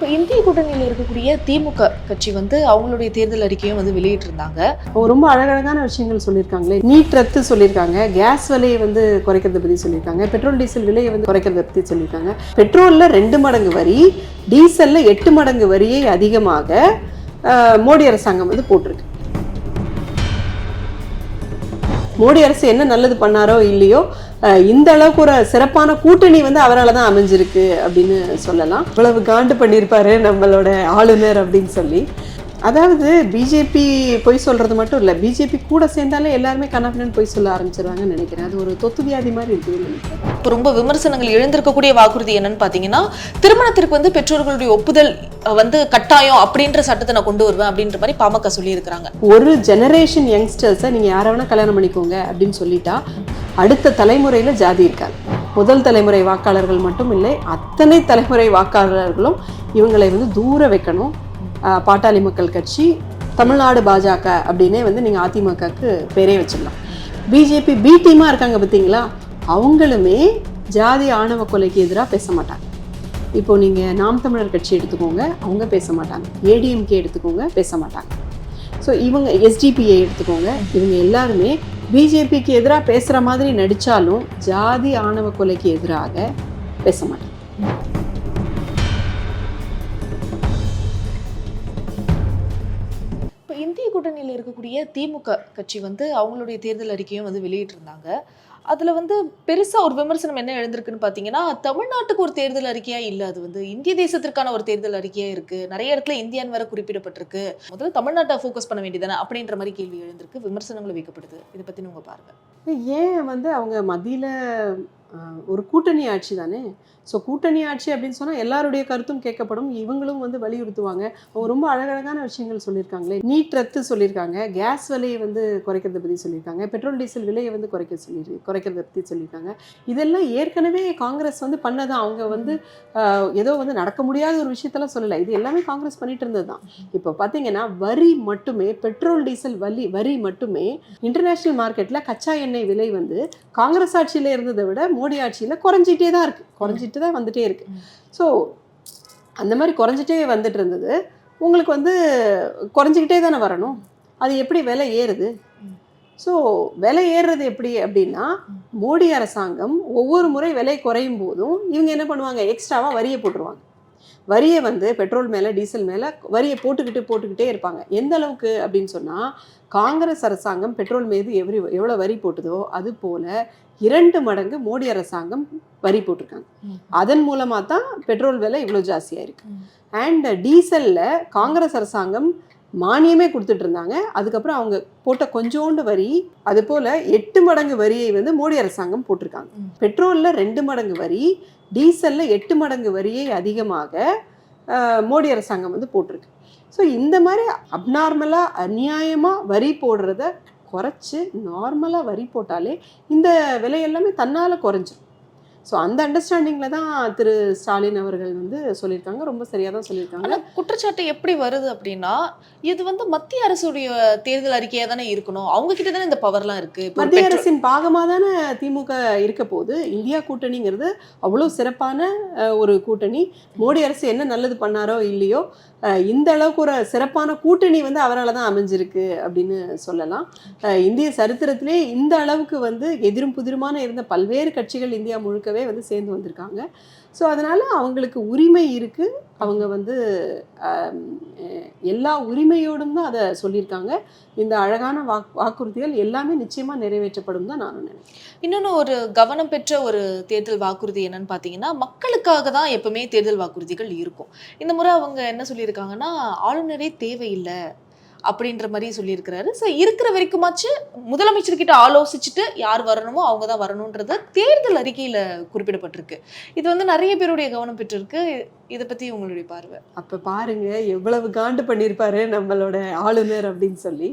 இப்போ இந்திய கூட்டணியில் இருக்கக்கூடிய திமுக கட்சி வந்து அவங்களுடைய தேர்தல் அறிக்கையும் வந்து வெளியிட்டிருந்தாங்க. அவங்க ரொம்ப அழகழகான விஷயங்கள் சொல்லியிருக்காங்களே. நீட் ரத்து சொல்லியிருக்காங்க. கேஸ் விலையை வந்து குறைக்கிறத பற்றி சொல்லியிருக்காங்க. பெட்ரோல் டீசல் விலையை வந்து குறைக்கிறத பற்றி சொல்லியிருக்காங்க. பெட்ரோலில் ரெண்டு மடங்கு வரி டீசலில் எட்டு மடங்கு வரியை அதிகமாக மோடி அரசாங்கம் வந்து போட்டிருக்கு. மோடி அரசு என்ன நல்லது பண்ணாரோ இல்லையோ இந்த அளவுக்கு ஒரு சிறப்பான கூட்டணி வந்து அவரால் தான் அமைஞ்சிருக்கு அப்படின்னு சொல்லலாம். இவ்வளவு காண்டு பண்ணியிருப்பாரு நம்மளோட ஆளுநர் அப்படின்னு சொல்லி. அதாவது பிஜேபி பொய் சொல்றது மட்டும் இல்லை பிஜேபி கூட சேர்ந்தாலே எல்லாருமே கண்ணாபின்னு பொய் சொல்ல ஆரம்பிச்சிருவாங்கன்னு நினைக்கிறேன். அது ஒரு தொத்து வியாதி மாதிரி இருக்குது இப்போ ரொம்ப விமர்சனங்கள் எழுந்திருக்கக்கூடிய வாக்குறுதி என்னன்னு பார்த்தீங்கன்னா திருமணத்திற்கு வந்து பெற்றோர்களுடைய ஒப்புதல் வந்து கட்டாயம் அப்படின்ற சட்டத்தை நான் கொண்டு வருவேன் அப்படின்ற மாதிரி பாமக சொல்லியிருக்கிறாங்க. ஒரு ஜெனரேஷன் யங்ஸ்டர்ஸை நீங்கள் யாரை வேணால் கல்யாணம் பண்ணிக்கோங்க அப்படின்னு சொல்லிட்டா அடுத்த தலைமுறையில் ஜாதி இருக்காது. முதல் தலைமுறை வாக்காளர்கள் மட்டும் இல்லை அத்தனை தலைமுறை வாக்காளர்களும் இவங்களை வந்து தூர வைக்கணும். பாட்டாளி மக்கள் கட்சி தமிழ்நாடு பாஜக அப்படின்னே வந்து நீங்கள் அதிமுகக்கு பேரே வச்சிடலாம். பிஜேபி பி டீமாக இருக்காங்க பார்த்தீங்களா? அவங்களுமே ஜாதி ஆணவ கொலைக்கு எதிராக பேச மாட்டாங்க. இப்போ நீங்கள் நாம் தமிழர் கட்சி எடுத்துக்கோங்க அவங்க பேச மாட்டாங்க. ஏடிஎம்கே எடுத்துக்கோங்க பேச மாட்டாங்க. ஸோ இவங்க எஸ்டிபிஐ எடுத்துக்கோங்க. இவங்க எல்லாருமே பிஜேபிக்கு எதிராக பேசுகிற மாதிரி நடித்தாலும் ஜாதி ஆணவ கொலைக்கு எதிராக பேச மாட்டாங்க. திமுக கட்சி வந்து அவங்களுடைய தேர்தல் அறிக்கையும் வந்து வெளியிட்டிருந்தாங்க. அதில் வந்து பெருசாக ஒரு விமர்சனம் என்ன எழுந்திருக்குன்னு பார்த்தீங்கன்னா தமிழ்நாட்டுக்கு ஒரு தேர்தல் அறிக்கையாக இல்லை அது வந்து இந்திய தேசத்திற்கான ஒரு தேர்தல் அறிக்கையாக இருக்குது நிறைய இடத்துல இந்தியான்னு வேற குறிப்பிடப்பட்டிருக்கு. முதல்ல தமிழ்நாட்டை ஃபோக்கஸ் பண்ண வேண்டியதானே அப்படின்ற மாதிரி கேள்வி எழுந்திருக்கு. விமர்சனங்கள் வைக்கப்படுது இதை பற்றி உங்கள் பாருங்கள் ஏன் வந்து அவங்க மத்தியில் ஒரு கூட்டணி ஆட்சி தானே? ஸோ கூட்டணி ஆட்சி அப்படின்னு சொன்னால் எல்லாருடைய கருத்தும் கேட்கப்படும். இவங்களும் வந்து வலியுறுத்துவாங்க. அவங்க ரொம்ப அழகழகான விஷயங்கள் சொல்லியிருக்காங்களே. நீட் ரத்து சொல்லியிருக்காங்க. கேஸ் விலையை வந்து குறைக்கிறத பற்றி சொல்லியிருக்காங்க. பெட்ரோல் டீசல் விலையை வந்து குறைக்க சொல்லி குறைக்கிறத பற்றி சொல்லியிருக்காங்க. இதெல்லாம் ஏற்கனவே காங்கிரஸ் வந்து பண்ணதான் அவங்க வந்து ஏதோ வந்து நடக்க முடியாத ஒரு விஷயத்தெல்லாம் சொல்லலை. இது எல்லாமே காங்கிரஸ் பண்ணிட்டு இருந்தது தான் இப்போ பார்த்தீங்கன்னா வரி மட்டுமே பெட்ரோல் டீசல் வலி வரி மட்டுமே இன்டர்நேஷ்னல் மார்க்கெட்டில் கச்சா எண்ணெய் விலை வந்து காங்கிரஸ் ஆட்சியில் இருந்ததை விட மோடி ஆட்சியில் குறைஞ்சிட்டே தான் இருக்குது குறைஞ்சிட்டு தான் வந்துட்டே இருக்கு ம். ஸோ அந்த மாதிரி குறைஞ்சிட்டே வந்துட்டு இருந்தது உங்களுக்கு வந்து குறைஞ்சிக்கிட்டே தானே வரணும் அது எப்படி விலை ஏறுது. ஸோ விலை ஏறுறது எப்படி அப்படின்னா. மோடி அரசாங்கம் ஒவ்வொரு முறை விலை குறையும் போதும் இவங்க என்ன பண்ணுவாங்க எக்ஸ்ட்ராவாக வரியை போட்டுருவாங்க வரியை வந்து பெட்ரோல் மேலே டீசல் மேலே வரியை போட்டுக்கிட்டு போட்டுக்கிட்டே இருப்பாங்க எந்த அளவுக்கு அப்படின்னு சொன்னால் காங்கிரஸ் அரசாங்கம் பெட்ரோல் மீது எவ்வளி எவ்வளோ வரி போட்டுதோ அது போல இரண்டு மடங்கு மோடி அரசாங்கம் வரி போட்டிருக்காங்க. அதன் மூலமாக தான் பெட்ரோல் விலை இவ்வளோ ஜாஸ்தியாக இருக்கு ம். அண்ட் டீசலில் காங்கிரஸ் அரசாங்கம் மானியமே கொடுத்துட்டு இருந்தாங்க. அதுக்கப்புறம் அவங்க போட்ட கொஞ்சோண்டு வரி அது போல் எட்டு மடங்கு வரியை வந்து மோடி அரசாங்கம் போட்டிருக்காங்க. பெட்ரோலில் ரெண்டு மடங்கு வரி டீசலில் எட்டு மடங்கு வரியை அதிகமாக மோடி அரசாங்கம் வந்து போட்டிருக்கு. ஸோ இந்த மாதிரி அப்நார்மலாக அநியாயமாக வரி போடுறத குறைச்சி நார்மலாக வரி போட்டாலே இந்த விலை எல்லாமே தன்னால் குறைஞ்சிரும். ஸோ அந்த அண்டர்ஸ்டாண்டிங்கில் தான் திரு ஸ்டாலின் அவர்கள் வந்து சொல்லியிருக்காங்க. ரொம்ப சரியாக தான் சொல்லியிருக்காங்க. குற்றச்சாட்டு எப்படி வருது அப்படின்னா இது வந்து மத்திய அரசுடைய தேர்தல் அறிக்கையா தானே இருக்கணும். அவங்க கிட்ட தானே இந்த பவர்லாம் இருக்கு. மத்திய அரசின் பாகமாக தானே திமுக இருக்க போது இந்தியா கூட்டணிங்கிறது அவ்வளோ சிறப்பான ஒரு கூட்டணி. மோடி அரசு என்ன நல்லது பண்ணாரோ இல்லையோ இந்த அளவுக்கு ஒரு சிறப்பான கூட்டணி வந்து அவரால் தான் அமைஞ்சிருக்கு அப்படின்னு சொல்லலாம். இந்திய சரித்திரத்திலே இந்த அளவுக்கு வந்து எதிரும் புதிருமான இருந்த பல்வேறு கட்சிகள் இந்தியா முழுக்கவே வந்து சேர்ந்து வந்திருக்காங்க. ஸோ அதனால் அவங்களுக்கு உரிமை இருக்குது அவங்க வந்து எல்லா உரிமையோடும் தான் அதை சொல்லியிருக்காங்க. இந்த அழகான வாக் வாக்குறுதிகள் எல்லாமே நிச்சயமாக நிறைவேற்றப்படும் தான் நான் நினைக்கிறேன். இன்னொன்று ஒரு கவனம் பெற்ற ஒரு தேர்தல் வாக்குறுதி என்னன்னு பார்த்தீங்கன்னா மக்களுக்காக தான் எப்பவுமே தேர்தல் வாக்குறுதிகள் இருக்கும். இந்த முறை அவங்க என்ன சொல்லியிருக்காங்கன்னா ஆளுநரே தேவையில்லை. அப்படின்ற மாதிரி சொல்லியிருக்கிறாரு. ஸோ இருக்கிற வரைக்குமாச்சு முதலமைச்சர்கிட்ட ஆலோசிச்சுட்டு யார் வரணுமோ அவங்க தான் வரணுன்றது தேர்தல் அறிக்கையில் குறிப்பிடப்பட்டிருக்கு. இது வந்து நிறைய பேருடைய கவனம் பெற்றிருக்கு. இதை பற்றி உங்களுடைய பார்வை? அப்போ பாருங்க எவ்வளவு காண்டு பண்ணியிருப்பாரு நம்மளோட ஆளுநர் அப்படின்னு சொல்லி.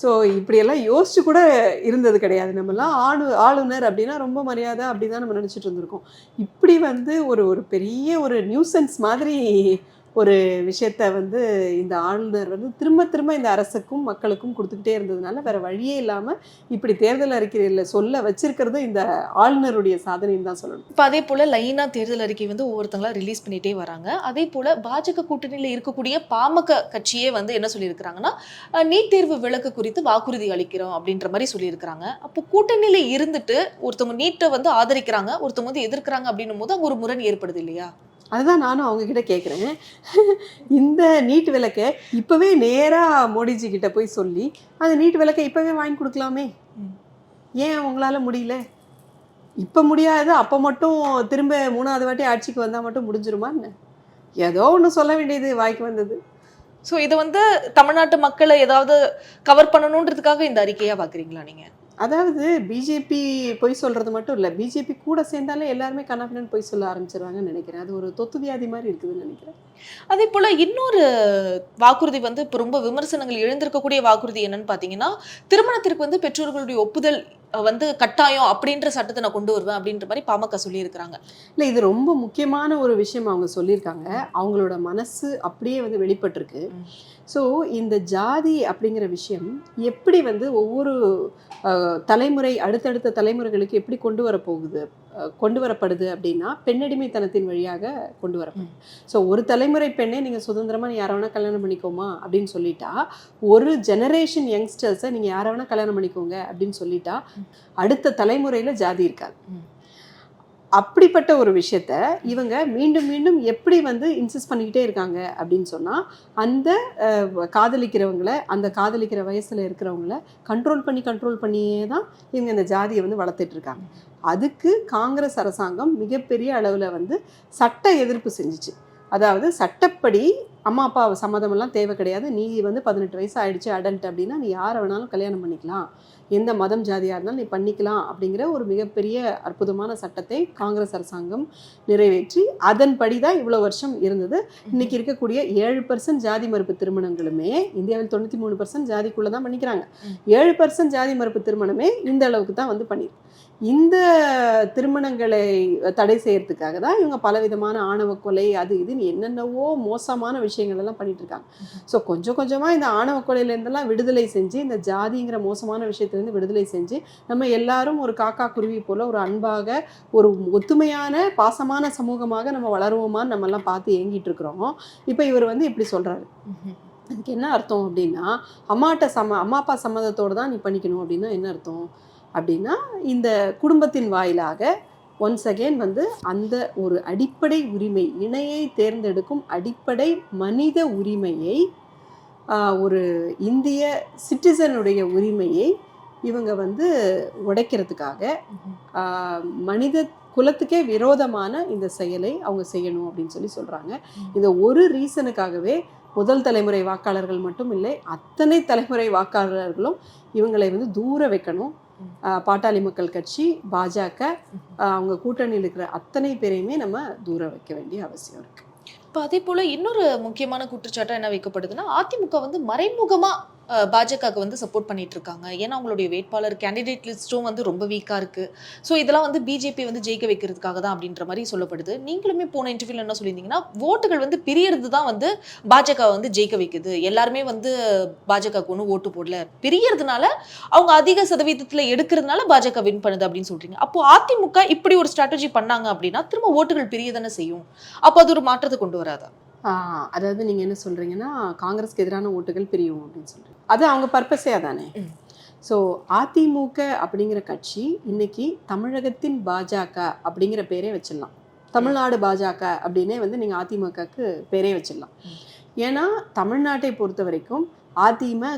ஸோ இப்படியெல்லாம் யோசிச்சு கூட இருந்தது கிடையாது. நம்மலாம் ஆளு ஆளுநர் அப்படின்னா ரொம்ப மரியாதை அப்படி தான் நம்ம நினச்சிட்டு இருந்திருக்கோம். இப்படி வந்து ஒரு ஒரு பெரிய ஒரு நியூசன்ஸ் மாதிரி ஒரு விஷயத்த வந்து இந்த ஆளுநர் வந்து திரும்ப திரும்ப இந்த அரசுக்கும் மக்களுக்கும் கொடுத்துக்கிட்டே இருந்ததுனால வேற வழியே இல்லாம இப்படி தேர்தல் அறிக்கையில் சொல்ல வச்சிருக்கிறது இந்த ஆளுநருடைய சாதனைன்னு தான் சொல்லணும். இப்போ அதே போல லைனா தேர்தல் அறிக்கை வந்து ஒவ்வொருத்தங்களா ரிலீஸ் பண்ணிட்டே வராங்க. அதே போல பாஜக கூட்டணியில இருக்கக்கூடிய பாமக கட்சியே வந்து என்ன சொல்லியிருக்கிறாங்கன்னா நீட் தேர்வு விளக்கு குறித்து வாக்குறுதி அளிக்கிறோம் அப்படின்ற மாதிரி சொல்லியிருக்கிறாங்க. அப்போ கூட்டணியில இருந்துட்டு ஒருத்தவங்க நீட்டை வந்து ஆதரிக்கிறாங்க ஒருத்தவங்க வந்து எதிர்க்கிறாங்க அப்படின்னும் போது அங்கே ஒரு முரண் ஏற்படுது இல்லையா? அதுதான் நானும் அவங்கக்கிட்ட கேட்குறேன் இந்த நீட் விளக்கை இப்போவே நேராக மோடிஜி கிட்ட போய் சொல்லி அந்த நீட் விளக்கை இப்போவே வாங்கி கொடுக்கலாமே? ஏன் உங்களால் முடியல? இப்போ முடியாது அப்போ மட்டும் திரும்ப மூணாவது வாட்டி ஆட்சிக்கு வந்தால் மட்டும் முடிஞ்சிருமா என்ன? ஏதோ ஒன்று சொல்ல வேண்டியது வாய்க்கு வந்தது. ஸோ இதை வந்து தமிழ்நாட்டு மக்களை ஏதாவது கவர் பண்ணணுன்றதுக்காக இந்த அறிக்கையாக பார்க்குறீங்களா நீங்கள் அதாவது பிஜேபி பொய் சொல்றது மட்டும் இல்லை பிஜேபி கூட சேர்ந்தாலே எல்லாருமே கண்ணாபின்னு பொய் சொல்ல ஆரம்பிச்சிருவாங்கன்னு நினைக்கிறேன். அது ஒரு தொத்து வியாதி மாதிரி இருக்குதுன்னு நினைக்கிறேன். அதே போல இன்னொரு வாக்குறுதி வந்து இப்போ ரொம்ப விமர்சனங்கள் எழுந்திருக்கக்கூடிய வாக்குறுதி என்னன்னு பாத்தீங்கன்னா திருமணத்திற்கு வந்து பெற்றோர்களுடைய ஒப்புதல் வந்து கட்டாயம் அப்படின்ற சட்டத்தை நான் கொண்டு வருவேன் அப்படின்ற மாதிரி பாமக சொல்லியிருக்கிறாங்க. இல்லை இது ரொம்ப முக்கியமான ஒரு விஷயம் அவங்க சொல்லியிருக்காங்க. அவங்களோட மனசு அப்படியே வந்து வெளிப்பட்டிருக்கு. ஸோ இந்த ஜாதி அப்படிங்கிற விஷயம் எப்படி வந்து ஒவ்வொரு தலைமுறை அடுத்தடுத்த தலைமுறைகளுக்கு எப்படி கொண்டு வரப்போகுது கொண்டு வரப்படுது அப்படின்னா பெண்ணடிமைத்தனத்தின் வழியாக கொண்டு வரப்படுது ஸோ ஒரு தலைமுறை பெண்ணே நீங்கள் சுதந்திரமாக யாரை வேணால் கல்யாணம் பண்ணிக்கோமா அப்படின்னு சொல்லிட்டா ஒரு ஜெனரேஷன் யங்ஸ்டர்ஸை நீங்கள் யாரை வேணால் கல்யாணம் பண்ணிக்கோங்க அப்படின்னு சொல்லிட்டா அடுத்த தலைமுறையில் ஜாதி இருக்காது. அப்படிப்பட்ட ஒரு விஷயத்த இவங்க மீண்டும் மீண்டும் எப்படி வந்து இன்சிஸ்ட் பண்ணிக்கிட்டே இருக்காங்க அப்படின்னு சொன்னால் அந்த காதலிக்கிறவங்களை காதலிக்கிறவங்கள அந்த காதலிக்கிற வயசில் இருக்கிறவங்கள கண்ட்ரோல் பண்ணி கண்ட்ரோல் பண்ணியே தான் இவங்க இந்த ஜாதியை வந்து வளர்த்துட்டு இருக்காங்க. அதுக்கு காங்கிரஸ் அரசாங்கம் மிகப்பெரிய அளவில் வந்து சட்ட எதிர்ப்பு செஞ்சுச்சு. அதாவது சட்டப்படி அம்மா அப்பா சம்மதமெல்லாம் தேவை கிடையாது. நீ வந்து பதினெட்டு வயசு ஆயிடுச்சு அடல்ட் அப்படின்னா நீ யாரை வேணாலும் கல்யாணம் பண்ணிக்கலாம். எந்த மதம் ஜாதியாக இருந்தாலும் நீ பண்ணிக்கலாம் அப்படிங்கிற ஒரு மிகப்பெரிய அற்புதமான சட்டத்தை காங்கிரஸ் அரசாங்கம் நிறைவேற்றி அதன்படி தான் இவ்வளோ வருஷம் இருந்தது. இன்னைக்கு இருக்கக்கூடிய ஏழு பர்சன்ட் ஜாதி மறுப்பு திருமணங்களுமே இந்தியாவில் தொண்ணூற்றி மூணு பர்சன்ட் ஜாதிக்குள்ளே தான் பண்ணிக்கிறாங்க. ஏழு பர்சன்ட் ஜாதி மறுப்பு திருமணமே இந்த அளவுக்கு தான் வந்து பண்ணிருக்கு இந்த திருமணங்களை தடை செய்யறதுக்காக தான் இவங்க பலவிதமான ஆணவ கொலை அது இதுன்னு என்னென்னவோ மோசமான விஷயங்கள் எல்லாம் பண்ணிட்டு இருக்காங்க. ஸோ கொஞ்சம் கொஞ்சமாக இந்த ஆணவ கொலையிலேருந்தெல்லாம் விடுதலை செஞ்சு இந்த ஜாதிங்கிற மோசமான இருந்து விடுதலை செஞ்சு நம்ம எல்லாரும் ஒரு காக்கா குருவி போல ஒரு அன்பாக ஒரு ஒத்துமையான பாசமான சமூகமாக நம்ம வளருவோமான்னு நம்ம எல்லாம் பார்த்து ஏங்கிட்டு இருக்கிறோம் இப்போ இவர் வந்து இப்படி சொல்றாரு. அதுக்கு என்ன அர்த்தம் அப்படின்னா அம்மாட்ட சம அம்மா அப்பா சம்மதத்தோடு தான் நீ பண்ணிக்கணும் அப்படின்னா என்ன அர்த்தம்? அப்படின்னா இந்த குடும்பத்தின் வாயிலாக ஒன்ஸ் அகெயின் வந்து அந்த ஒரு அடிப்படை உரிமை இணையை தேர்ந்தெடுக்கும் அடிப்படை மனித உரிமையை ஒரு இந்திய சிட்டிசனுடைய உரிமையை இவங்க வந்து உடைக்கிறதுக்காக மனித குலத்துக்கே விரோதமான இந்த செயலை அவங்க செய்யணும் அப்படின்னு சொல்லி சொல்றாங்க. இந்த ஒரு ரீசனுக்காகவே முதல் தலைமுறை வாக்காளர்கள் மட்டும் இல்லை அத்தனை தலைமுறை வாக்காளர்களும் இவங்களை வந்து தூர வைக்கணும். பாட்டாளி மக்கள் கட்சி பாஜக அவங்க கூட்டணியில் இருக்கிற அத்தனை பேரையுமே நம்ம தூர வைக்க வேண்டிய அவசியம் இருக்கு. இப்போ அதே போல இன்னொரு முக்கியமான குற்றச்சாட்டு என்ன வைக்கப்படுதுன்னா அதிமுக வந்து மறைமுகமா அஹ், பாஜகவுக்கு வந்து சப்போர்ட் பண்ணிட்டு இருக்காங்க ஏன்னா அவங்களுடைய வேட்பாளர் கேண்டிடேட் லிஸ்ட்டும் வந்து ரொம்ப வீக்கா இருக்கு. ஸோ இதெல்லாம் வந்து பிஜேபி வந்து ஜெயிக்க வைக்கிறதுக்காக தான் அப்படின்ற மாதிரி சொல்லப்படுது. நீங்களுமே போன இன்டர்வியூல என்ன சொல்லியிருந்தீங்கன்னா ஓட்டுகள் வந்து பிரியறது தான் வந்து பாஜக வந்து ஜெயிக்க வைக்குது. எல்லாருமே வந்து பாஜகவுக்கு ஒன்றும் ஓட்டு போடல. பிரியறதுனால அவங்க அதிக சதவீதத்தில் எடுக்கிறதுனால பாஜக வின் பண்ணுது அப்படின்னு சொல்றீங்க. அப்போ அதிமுக இப்படி ஒரு ஸ்ட்ராட்டஜி பண்ணாங்க அப்படின்னா திரும்ப ஓட்டுகள் பிரிய தானே செய்யும்? அப்போ அது ஒரு மாற்றத்தை கொண்டு வராதா? அதாவது நீங்கள் என்ன சொல்கிறீங்கன்னா காங்கிரஸ்க்கு எதிரான ஓட்டுகள் பிரியும் அப்படின்னு சொல்கிறீங்க அது அவங்க பர்பஸே அதானே. ஸோ அதிமுக அப்படிங்கிற கட்சி இன்னைக்கு தமிழகத்தின் பாஜக அப்படிங்கிற பேரே வச்சிடலாம் தமிழ்நாடு பாஜக அப்படின்னே வந்து நீங்கள் அதிமுகக்கு பேரே வச்சிடலாம். ஏன்னா தமிழ்நாட்டை பொறுத்த வரைக்கும் அதிம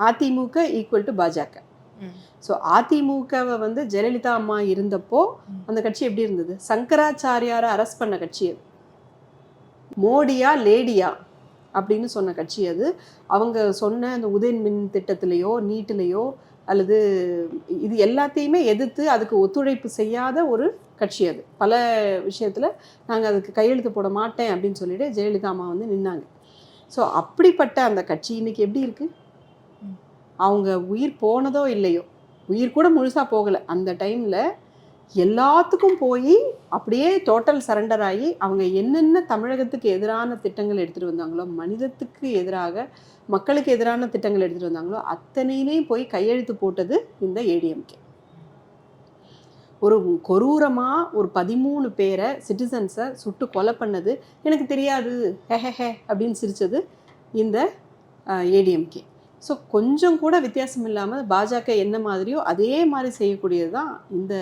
AIADMK equal to BJP. So அதிமுகவை வந்து ஜெயலலிதா அம்மா இருந்தப்போ. அந்த கட்சி எப்படி இருந்தது சங்கராச்சாரியாரை அரெஸ்ட் பண்ண கட்சி அது மோடியா லேடியா அப்படின்னு சொன்ன கட்சி அது. அவங்க சொன்ன அந்த உதயன் மின் திட்டத்திலேயோ நீட்டிலேயோ அல்லது இது எல்லாத்தையுமே எதிர்த்து அதுக்கு ஒத்துழைப்பு செய்யாத ஒரு கட்சி அது. பல விஷயத்தில் நாங்கள் அதுக்கு கையெழுத்து போட மாட்டேன் அப்படின்னு சொல்லிட்டு ஜெயலலிதா அம்மா வந்து நின்னாங்க. ஸோ அப்படிப்பட்ட அந்த கட்சி இன்னைக்கு எப்படி இருக்கு? ம். அவங்க உயிர் போனதோ இல்லையோ உயிர் கூட முழுசாக போகலை. அந்த டைமில் எல்லாத்துக்கும் போய் அப்படியே டோட்டல் சரண்டர் ஆகி அவங்க என்னென்ன தமிழகத்துக்கு எதிரான திட்டங்கள் எடுத்துகிட்டு வந்தாங்களோ மனிதத்துக்கு எதிராக மக்களுக்கு எதிரான திட்டங்கள் எடுத்துகிட்டு வந்தாங்களோ அத்தனையிலையும் போய் கையெழுத்து போட்டது இந்த ஏடிஎம்கே ஒரு கொரூரமாக ஒரு பதிமூணு பேரை சிட்டிசன்ஸை சுட்டு கொலை பண்ணது எனக்கு தெரியாது. ஹே ஹெ ஹே அப்படின்னு சிரித்தது இந்த ஏடிஎம்கே ஸோ கொஞ்சம் கூட வித்தியாசம் இல்லாமல் பாஜக என்ன மாதிரியோ அதே மாதிரி செய்யக்கூடியது தான் இந்த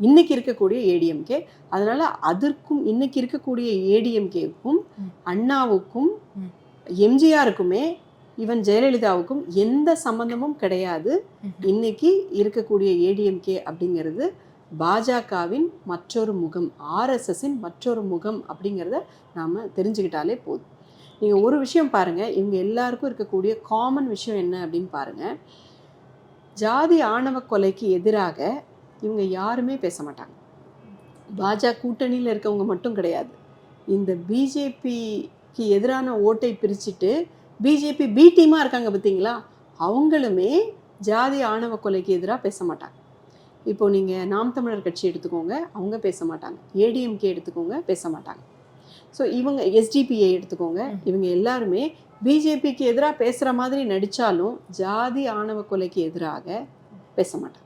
இன்னைக்கு இருக்கக்கூடிய ஏடிஎம்கே அதனால அதற்கும் இன்னைக்கு இருக்கக்கூடிய ஏடிஎம்கேவுக்கும் ம். அண்ணாவுக்கும். எம்ஜிஆருக்குமே ஈவன் ஜெயலலிதாவுக்கும் எந்த சம்பந்தமும் கிடையாது. இன்னைக்கு இருக்கக்கூடிய ஏடிஎம்கே அப்படிங்கிறது பாஜகவின் மற்றொரு முகம் ஆர்எஸ்எஸ்ஸின் மற்றொரு முகம் அப்படிங்கிறத நாம் தெரிஞ்சுக்கிட்டாலே போதும். நீங்கள் ஒரு விஷயம் பாருங்கள் இவங்க எல்லாருக்கும் இருக்கக்கூடிய காமன் விஷயம் என்ன அப்படின்னு பாருங்கள் ஜாதி ஆணவ கொலைக்கு எதிராக இவங்க யாருமே பேச மாட்டாங்க. பாஜக கூட்டணியில் இருக்கவங்க மட்டும் கிடையாது. இந்த பிஜேபிக்கு எதிரான ஓட்டை பிரிச்சுட்டு பிஜேபி பி டீமாக இருக்காங்க பார்த்தீங்களா? அவங்களுமே ஜாதி ஆணவ கொலைக்கு எதிராக பேச மாட்டாங்க. இப்போ நீங்கள் நாம் தமிழர் கட்சி எடுத்துக்கோங்க அவங்க பேச மாட்டாங்க. ஏடிஎம்கே எடுத்துக்கோங்க பேச மாட்டாங்க. ஸோ இவங்க எஸ்டிபிஐ எடுத்துக்கோங்க. இவங்க எல்லாருமே பிஜேபிக்கு எதிராக பேசுகிற மாதிரி நடித்தாலும் ஜாதி ஆணவ கொலைக்கு எதிராக பேச மாட்டாங்க.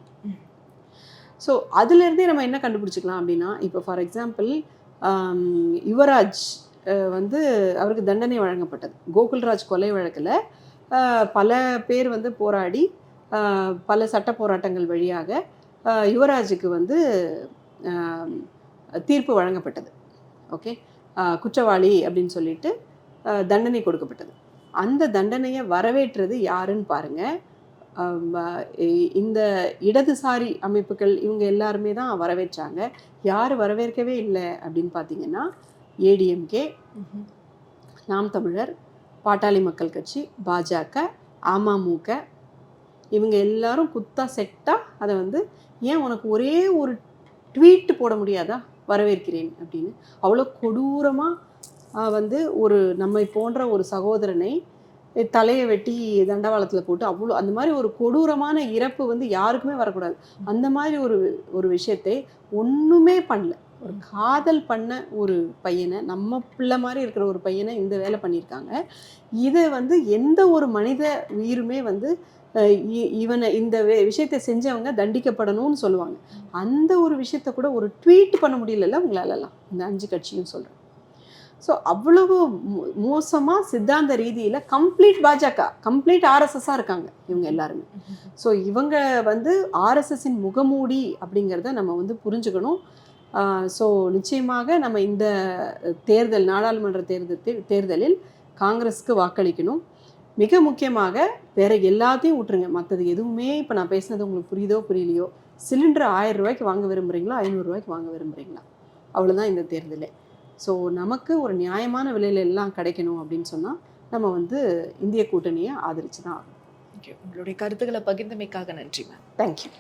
ஸோ அதுலேருந்தே நம்ம என்ன கண்டுபிடிச்சிக்கலாம் அப்படின்னா இப்போ ஃபார் எக்ஸாம்பிள் யுவராஜ் வந்து அவருக்கு தண்டனை வழங்கப்பட்டது. கோகுல்ராஜ் கொலை வழக்கில் பல பேர் வந்து போராடி பல சட்ட போராட்டங்கள் வழியாக யுவராஜுக்கு வந்து தீர்ப்பு வழங்கப்பட்டது. ஓகே குற்றவாளி அப்படின்னு சொல்லிட்டு தண்டனை கொடுக்கப்பட்டது. அந்த தண்டனையை வரவேற்றது யாருன்னு பாருங்கள் இந்த இடதுசாரி அமைப்புகள் இவங்க எல்லாருமே தான் வரவேற்றாங்க. யார் வரவேற்கவே இல்லை அப்படின்னு பார்த்தீங்கன்னா ஏடிஎம்கே நாம் தமிழர் பாட்டாளி மக்கள் கட்சி பாஜக அமமுக இவங்க எல்லாரும் குத்தா செட்டாக அதை வந்து ஏன் உனக்கு ஒரே ஒரு ட்வீட் போட முடியாதா? வரவேற்கிறேன் அப்படின்னு. அவ்வளோ கொடூரமாக வந்து ஒரு நம்மை போன்ற ஒரு சகோதரனை தலையை வெட்டி தண்டவாளத்தில் போட்டு அவ்வளோ அந்த மாதிரி ஒரு கொடூரமான இறப்பு வந்து யாருக்குமே வரக்கூடாது. அந்த மாதிரி ஒரு ஒரு விஷயத்தை ஒன்றுமே பண்ணல. ஒரு காதல் பண்ண ஒரு பையனை நம்ம பிள்ளை மாதிரி இருக்கிற ஒரு பையனை இந்த வேலை பண்ணியிருக்காங்க. இதை வந்து எந்த ஒரு மனித உயிருமே வந்து இ- இவனை இந்த வே- விஷயத்தை செஞ்சவங்க தண்டிக்கப்படணும்னு சொல்லுவாங்க. அந்த ஒரு விஷயத்த கூட ஒரு ட்வீட் பண்ண முடியலல்ல? உங்களாலலாம். இந்த அஞ்சு கட்சியும் சொல்கிறேன் ஸோ அவ்வளவு மோ- சித்தாந்த ரீதியில் கம்ப்ளீட் பாஜக கம்ப்ளீட் ஆர்எஸ்எஸ்ஸாக இருக்காங்க இவங்க எல்லாருமே. ஸோ இவங்க வந்து ஆர்எஸ்எஸ்ஸின் முகமூடி அப்படிங்கிறத நம்ம வந்து புரிஞ்சுக்கணும். ஸோ நிச்சயமாக நம்ம இந்த தேர்தல் நாடாளுமன்ற தேர்தல் தேர்தலில் காங்கிரஸ்க்கு வாக்களிக்கணும். மிக முக்கியமாக வேற எல்லாத்தையும் விட்டுருங்க. மற்றது எதுவுமே இப்போ நான் பேசுனது உங்களுக்கு புரியுதோ புரியலையோ சிலிண்டர் ஆயிரம் ரூபாய்க்கு வாங்க விரும்புகிறீங்களா ஐநூறுரூவாய்க்கு வாங்க விரும்புகிறீங்களா அவ்வளோதான் இந்த தேர்தலே. ஸோ நமக்கு ஒரு நியாயமான விலையில எல்லாம் கிடைக்கணும் அப்படின்னு சொன்னால் நம்ம வந்து இந்திய கூட்டணியை ஆதரிச்சு தான் ஆகணும் உங்களுடைய கருத்துக்களை பகிர்ந்தமைக்காக நன்றி மேம் தேங்க்யூ